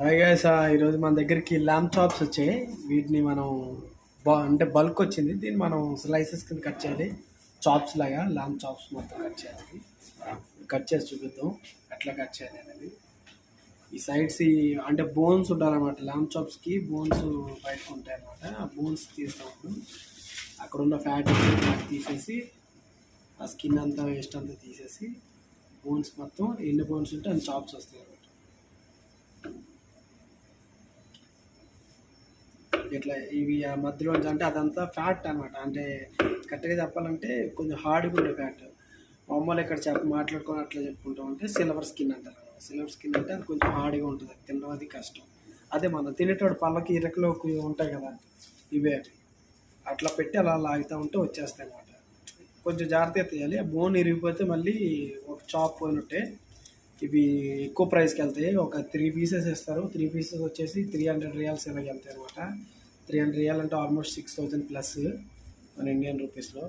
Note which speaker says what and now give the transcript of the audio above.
Speaker 1: అలాగే సార్ ఈరోజు మన దగ్గరికి ల్యాంప్ చాప్స్ వచ్చాయి. వీటిని మనం బా అంటే బల్క్ వచ్చింది. దీన్ని మనం స్లైసెస్ కింద కట్ చేయాలి. చాప్స్ లాగా ల్యాంప్ చాప్స్ మొత్తం కట్ చేయాలి. కట్ చేసి చూపిద్దాం. ఎట్లా కట్ చేయాలి అనేది. ఈ సైడ్స్ అంటే బోన్స్ ఉండాలన్నమాట. ల్యాంప్ చాప్స్కి బోన్స్ బయటకు ఉంటాయి అన్నమాట ఆ బోన్స్ తీసినప్పుడు అక్కడ ఉన్న ఫ్యాట్ తీసేసి ఆ స్కిన్ అంతా వేస్ట్ అంతా తీసేసి బోన్స్ మొత్తం ఎన్ని బోన్స్ ఉంటే అన్ని చాప్స్ వస్తాయి. ఇట్లా ఇవి ఆ మధ్యలో అంటే అదంతా ఫ్యాట్ అనమాట అంటే కరెక్ట్గా చెప్పాలంటే కొంచెం హార్డ్గా ఉండే ఫ్యాట్. మామూలు ఇక్కడ చెప్ప మాట్లాడుకొని అట్లా చెప్పుకుంటాం అంటే సిల్వర్ స్కిన్ అంటారు. సిల్వర్ స్కిన్ అంటే అది కొంచెం హార్డ్గా ఉంటుంది. అది తినడం అది కష్టం. అదే మనం తినేటోడు పళ్ళకి ఇరకలో ఉంటాయి కదా ఇవే అట్లా పెట్టి అలా లాగుతూ ఉంటే వచ్చేస్తాయి అన్నమాట. కొంచెం జాగ్రత్తగా తీయాలి. బోన్ ఇరిగిపోతే మళ్ళీ ఒక చాప్ పోయినట్టే ఇవి ఎక్కువ ప్రైస్కి వెళ్తాయి. ఒక త్రీ పీసెస్ ఇస్తారు. త్రీ పీసెస్ వచ్చేసి త్రీ హండ్రెడ్ రియాల్స్ ఇలాగ వెళ్తాయి అనమాట త్రీ హండ్రెడ్ రియాల్ అంటే ఆల్మోస్ట్ సిక్స్ థౌజండ్ ప్లస్ మన ఇండియన్ రూపీస్లో.